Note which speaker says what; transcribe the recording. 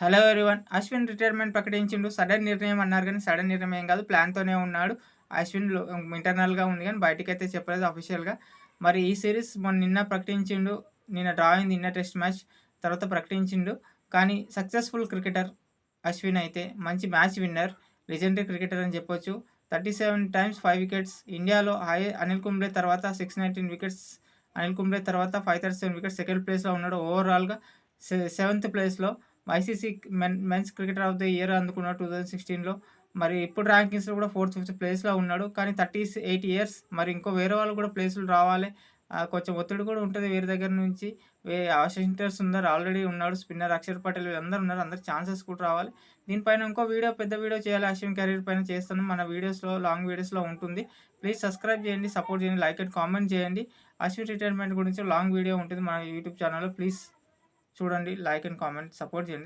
Speaker 1: Hello everyone Ashwin retirement ప్రకటించిండు. Sudden నిర్ణయం అన్నారు కానీ సడన్ నిర్ణయం ఏం కాదు. ప్లాన్తోనే ఉన్నాడు. అశ్విన్ ఇంటర్నల్గా ఉంది కానీ బయటకి అయితే చెప్పలేదు అఫీషియల్గా మరి ఈ సిరీస్ మొన్న నిన్న ప్రకటించిండు. నిన్న డ్రా అయింది నిన్న టెస్ట్ మ్యాచ్ తర్వాత ప్రకటించిండు. కానీ సక్సెస్ఫుల్ క్రికెటర్ అశ్విన్ అయితే మంచి మ్యాచ్ విన్నర్ లెజెండరీ క్రికెటర్ అని చెప్పొచ్చు. Thirty seven times five wickets ఇండియాలో హై అనిల్ కుంబ్లే తర్వాత six nineteen wickets Anil Kumble తర్వాత five thirty seven wickets second ప్లేస్లో ఉన్నాడు ఓవరాల్గా సెవెంత్ ప్లేస్లో ICC men men's cricketer of the year అందుకున్నాడు టూ థౌజండ్ సిక్స్టీన్లో. మరి ఇప్పుడు ర్యాంకింగ్స్లో కూడా ఫోర్త్ ఫిఫ్త్ ప్లేస్లో ఉన్నాడు. కానీ థర్టీ ఎయిట్ ఇయర్స్. మరి ఇంకో వేరే వాళ్ళు కూడా ప్లేసులు రావాలి. కొంచెం ఒత్తిడి కూడా ఉంటుంది వేరే దగ్గర నుంచి. వే ఆశింటర్స్ ఉన్నారు ఆల్రెడీ ఉన్నాడు. స్పిన్నర్ అక్షర్ పటేల్ వీళ్ళందరూ ఉన్నారు. అందరు ఛాన్సెస్ కూడా రావాలి. దీనిపైన ఇంకో వీడియో పెద్ద వీడియో చేయాలి. అశ్విన్ కెరీర్ పైన చేస్తాను. మన వీడియోస్లో లాంగ్ వీడియోస్లో ఉంటుంది. ప్లీజ్ సబ్స్క్రైబ్ చేయండి సపోర్ట్ చేయండి లైక్ అండ్ కామెంట్ చేయండి. అశ్విన్ రిటైర్మెంట్ గురించి లాంగ్ వీడియో ఉంటుంది మన యూట్యూబ్ ఛానల్లో. ప్లీజ్ చూడండి లైక్ అండ్ కామెంట్ సపోర్ట్ చేయండి.